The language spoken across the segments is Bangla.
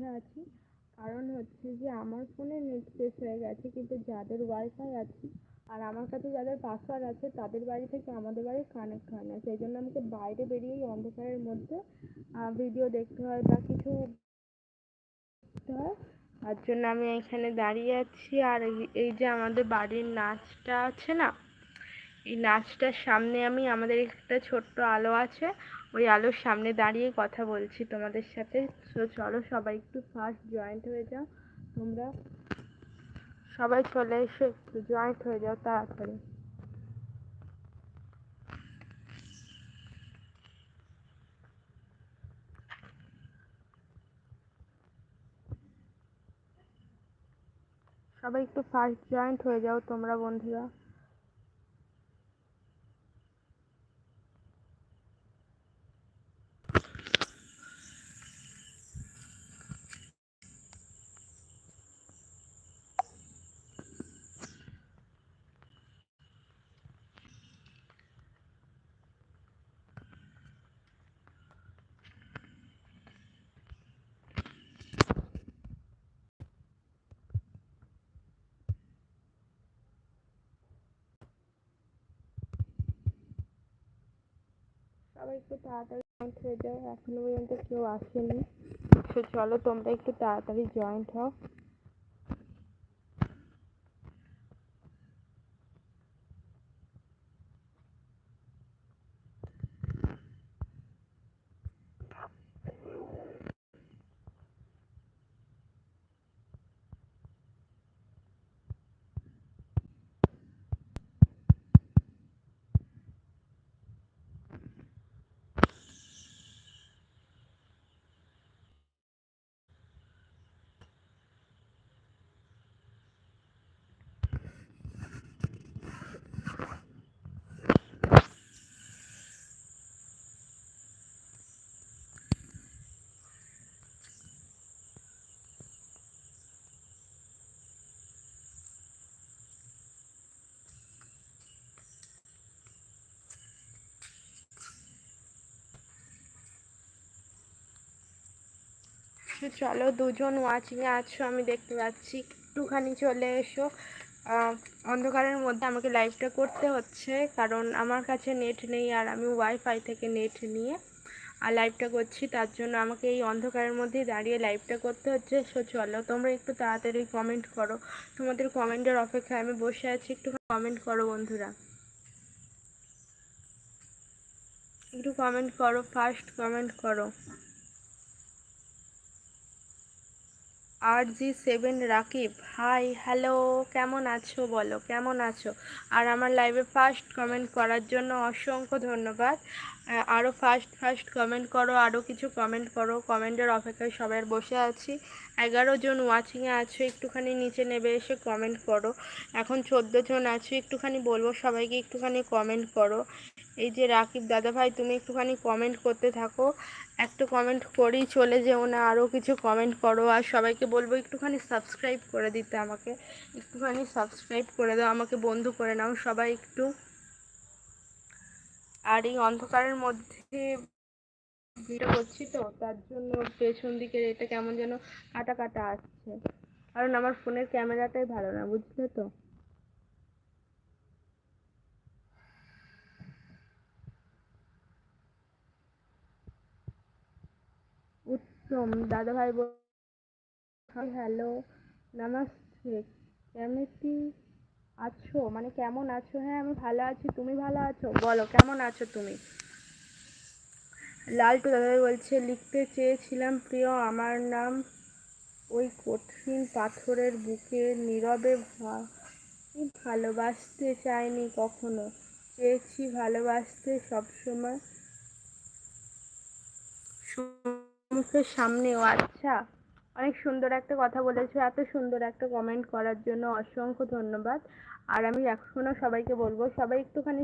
মধ্যে আছি। কারণ হচ্ছে যে আমার ফোনে নেট শেষ হয়ে গেছে, কিন্তু যাদের ওয়াইফাই আছে আর আমার কাছে যাদের পাসওয়ার্ড আছে, তাদের বাড়ি থেকে আমাদের বাড়ি কানেক্ট হয় না। সেই জন্য আমাকে বাইরে বেরিয়েই অন্ধকারের মধ্যে ভিডিও দেখতে হয় বা কিছু করতে হয়। তার জন্য আমি এখানে দাঁড়িয়ে আছি। আর এই যে আমাদের বাড়ির নাচটা আছে না? এই নাচটার সামনে আমি, আমাদের একটা ছোট্ট আলো আছে। ওই আলোর সামনে দাঁড়িয়ে কথা বলছি তোমাদের সাথে। তো চলো সবাই একটু ফার্স্ট জয়েন্ট হয়ে যাও। তোমরা সবাই চলে এসো, একটু জয়েন্ট হয়ে যাও তাড়াতাড়ি। সবাই একটু ফার্স্ট জয়েন্ট হয়ে যাও তোমরা বন্ধুরা। সবাই একটু তাড়াতাড়ি জয়েন্ট হয়ে যাও। এখনও পর্যন্ত কেউ আসেনি। তো চলো তোমরা একটু তাড়াতাড়ি জয়েন্ট হও। চলো দুজন ওয়াচিংয়ে আছো, আমি দেখতে পাচ্ছি একটুখানি চলে এসো। অন্ধকারের মধ্যে আমাকে লাইভটা করতে হচ্ছে, কারণ আমার কাছে নেট নেই আর আমি ওয়াইফাই থেকে নেট নিয়ে আর লাইভটা করছি, তার জন্য আমাকে এই অন্ধকারের মধ্যেই দাঁড়িয়ে লাইভটা করতে হচ্ছে। সো চলো, তোমরা একটু তাড়াতাড়ি কমেন্ট করো। তোমাদের কমেন্টের অপেক্ষায় আমি বসে আছি একটু কমেন্ট করো বন্ধুরা। একটু কমেন্ট করো ফার্স্ট কমেন্ট করো। আর G seven Rakib. Hi hello কেমন আছো বলো? কেমন আছো? আর আমার লাইভে ফার্স্ট কমেন্ট করার জন্য অসংখ্য ধন্যবাদ। আরও ফার্স্ট ফার্স্ট কমেন্ট করো আরও কিছু কমেন্ট করো। কমেন্টের অপেক্ষায় সবাই বসে আছি। এগারো জন ওয়াচিংয়ে আছো, একটুখানি নিচে নেবে এসে কমেন্ট করো। এখন চোদ্দ জন আছো, একটুখানি বলব সবাইকে, একটুখানি কমেন্ট করো। এই যে রাকিব দাদা ভাই, তুমি একটুখানি কমেন্ট করতে থাকো। একটা কমেন্ট করেই চলে যেও না আরও কিছু কমেন্ট করো। আর সবাইকে বলব, একটুখানি সাবস্ক্রাইব করে দিতে আমাকে। একটুখানি সাবস্ক্রাইব করে দাও, আমাকে বন্ধু করে নাও সবাই একটু। আর এই অন্ধকারের মধ্যে ভিডিও করছি তো, তার জন্য পেছন দিকের এটা কেমন যেন কাটা কাটা আসছে। কারণ আমার ফোনের ক্যামেরাটাই ভালো না, বুঝলে তো? উত্তম দাদা ভাই হ্যালো, নমস্তে কেমতি আছো? মানে কেমন আছো? হ্যাঁ আমি ভালো আছি। তুমি ভালো আছো? বলো, কেমন আছো তুমি? লালটু দাদাভাই বলছে, লিখতে চেয়েছিলাম, প্রিয়, আমার নাম ওই কঠিন পাথরের বুকে নীরবে ভালোবাসতে চাইনি কখনো। চেয়েছি ভালোবাসতে সবসময়। মুখের সামনেও আচ্ছা। অনেক সুন্দর একটা কথা বলেছ, এত সুন্দর একটা কমেন্ট করার জন্য অসংখ্য ধন্যবাদ। আর আমি এখনও সবাইকে বলব, সবাই একটুখানি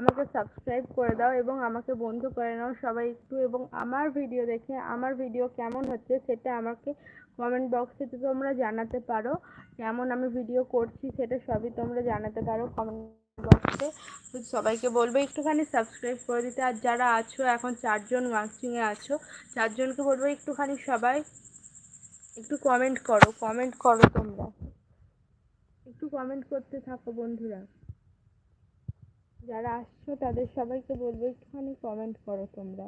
আমাকে সাবস্ক্রাইব করে দাও এবং আমাকে বন্ধু করে নাও সবাই একটু এবং আমার ভিডিও দেখে আমার ভিডিও কেমন হচ্ছে সেটা আমাকে কমেন্ট বক্সে তোমরা জানাতে পারো। কেমন আমি ভিডিও করছি সেটা সবই তোমরা জানাতে পারো কমেন্ট বক্সে তো সবাইকে বলব একটুখানি সাবস্ক্রাইব করে দিতে। আর যারা আছো, এখন চারজন ওয়াচিংয়ে আছো, চারজনকে বলব একটুখানি সবাই একটু কমেন্ট করো কমেন্ট করো তোমরা। একটু কমেন্ট করতে থাকো বন্ধুরা। যারা আসছো তাদের সবাইকে বলব, একটুখানি কমেন্ট করো তোমরা।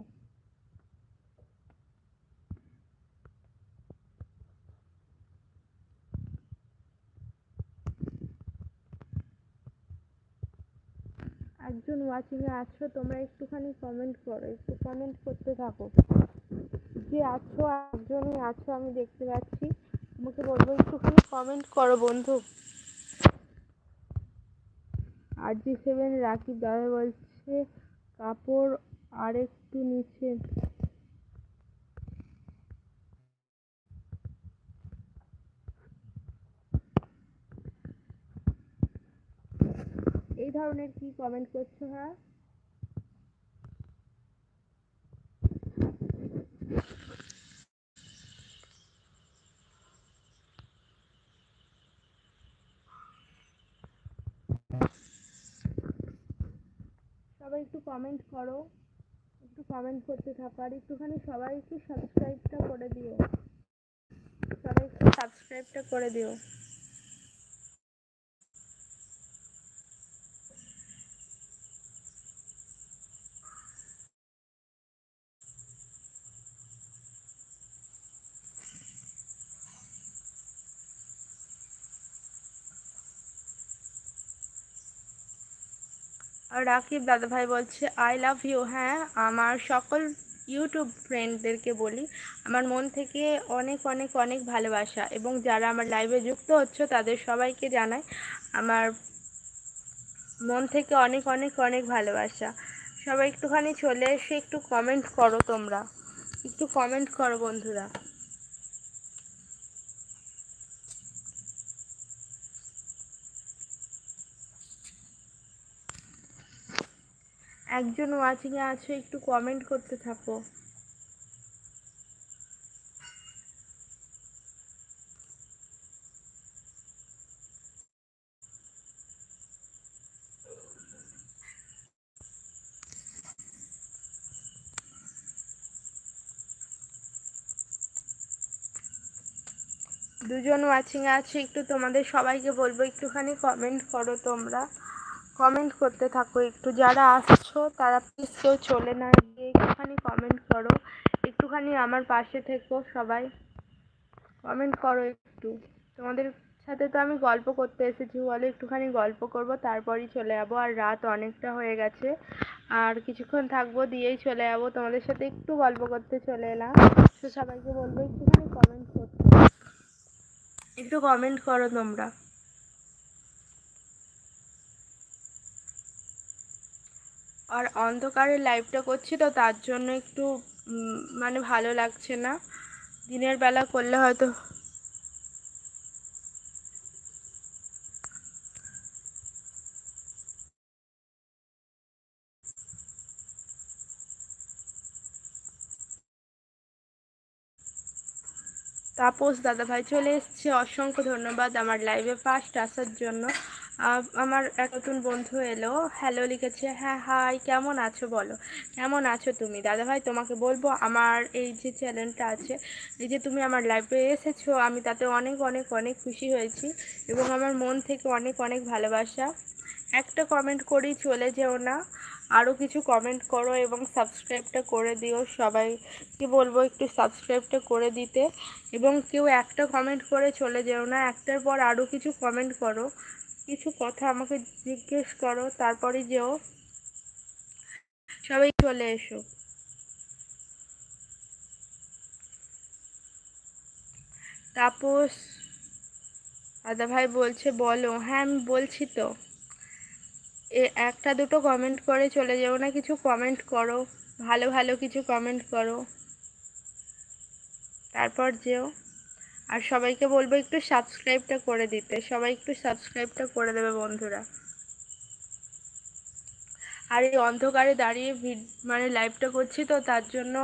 একজন ওয়াচিংয়ে আছো, তোমরা একটুখানি কমেন্ট করো, একটু কমেন্ট করতে থাকো। যে আছো একজনই আছো, আমি দেখতে পাচ্ছি। তোমাকে বলব, একটুখানি কমেন্ট করো বন্ধু। আর জি সেভেন রাকিব দাদা বলছে, কাপড় আর একটু নিচে। এই ধরনের কি কমেন্ট করছ হ্যাঁ? সবাই একটু কমেন্ট করো। একটু কমেন্ট করতে থাকো। আর একটুখানি সবাই একটু সাবস্ক্রাইবটা করে দিও। সবাই একটু সাবস্ক্রাইবটা করে দিও। রাকিব দাদাভাই বলছে আই লাভ ইউ হ্যাঁ আমার সকল ইউটিউব ফ্রেন্ডদেরকে বলি, আমার মন থেকে অনেক অনেক অনেক ভালোবাসা এবং যারা আমার লাইভে যুক্ত হচ্ছে, তাদের সবাইকে জানাই আমার মন থেকে অনেক অনেক অনেক ভালোবাসা। সবাই একটুখানি চলে এসে একটু কমেন্ট করো তোমরা। একটু কমেন্ট করো বন্ধুরা। একজন ওয়াচিংয়ে আছো, একটু কমেন্ট করতে থাকো। দুজন ওয়াচিংয়ে আছে, একটু তোমাদের সবাইকে বলব, একটুখানি কমেন্ট করো তোমরা। কমেন্ট করতে থাকো। একটু যারা আসছো, তারা প্লিজ কেউ চলে না গিয়ে একটুখানি কমেন্ট করো। একটুখানি আমার পাশে থেকো সবাই। কমেন্ট করো একটু। তোমাদের সাথে তো আমি গল্প করতে এসেছি, বলে একটুখানি গল্প করব, তারপরই চলে যাব। আর রাত অনেকটা হয়ে গেছে। আর কিছুক্ষণ থাকব, দিয়েই চলে যাব। তোমাদের সাথে একটু গল্প করতে চলে এলাম। তো সবাইকে বলব একটুখানি কমেন্ট করতে একটু কমেন্ট করো তোমরা। আর অন্ধকারে লাইভটা করছি তো তার জন্য একটু মানে ভালো লাগছে না। দিনের বেলা করলে হয়তো তাপস দাদাভাই চলে এসছে। অসংখ্য ধন্যবাদ আমার লাইভে ফার্স্ট আসার জন্য। আমার এক নতুন বন্ধু এলো। হ্যালো লিখেছে হ্যাঁ হাই কেমন আছো বলো? কেমন আছো তুমি? দাদাভাই, তোমাকে বলব, আমার এই যে চ্যানেলটা আছে, এই যে তুমি আমার লাইভে এসেছ, আমি তাতে অনেক অনেক অনেক খুশি হয়েছি এবং আমার মন থেকে অনেক অনেক ভালোবাসা। একটা কমেন্ট করেই চলে যেও না। আরও কিছু কমেন্ট করো এবং সাবস্ক্রাইবটা করে দিও সবাইকে বলব, একটু সাবস্ক্রাইবটা করে দিতে। এবং কেউ একটা কমেন্ট করে চলে যেও না। একটার পর আরও কিছু কমেন্ট করো। কিছু কথা আমাকে জিজ্ঞেস করো, তারপরে যেও। সবাই চলে এসো। তাপস দাদা ভাই বলছে, বলো। হ্যাঁ আমি বলছি তো। এ, একটা দুটো কমেন্ট করে চলে যাব না, কিছু কমেন্ট করো। ভালো ভালো কিছু কমেন্ট করো। তারপর যেও। আর সবাইকে বলব একটু সাবস্ক্রাইবটা করে দিতে। সবাই একটু সাবস্ক্রাইবটা করে দেবে বন্ধুরা। আর এই অন্ধকারে দাঁড়িয়ে মানে লাইভটা করছি তো, তার জন্য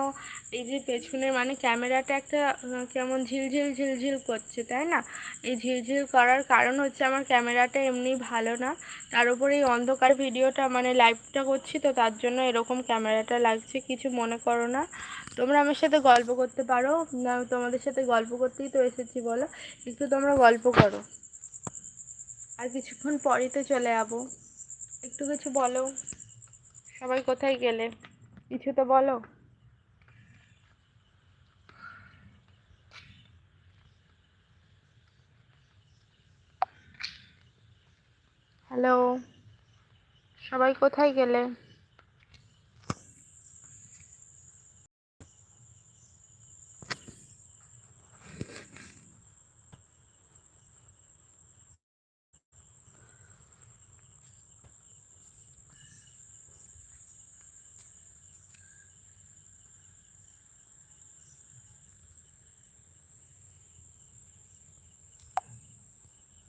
এই যে পেছনে মানে ক্যামেরাটা একটা কেমন ঝিলঝিল ঝিলঝিল করছে, তাই না? এই ঝিলঝিল করার কারণ হচ্ছে আমার ক্যামেরাটা এমনি ভালো না। তার উপরে এই অন্ধকার ভিডিওটা মানে লাইভটা করছি তো, তার জন্য এরকম ক্যামেরাটা লাগছে, কিছু মনে করো না। তোমরা আমার সাথে গল্প করতে পারো। না, তোমাদের সাথে গল্প করতেই তো এসেছি, বলো। একটু তোমরা গল্প করো। আর কিছুক্ষণ পরেই তো চলে যাব। একটু কিছু বলো। সবাই কোথায় গেলে? কিছু তো বলো। হ্যালো সবাই কোথায় গেলে?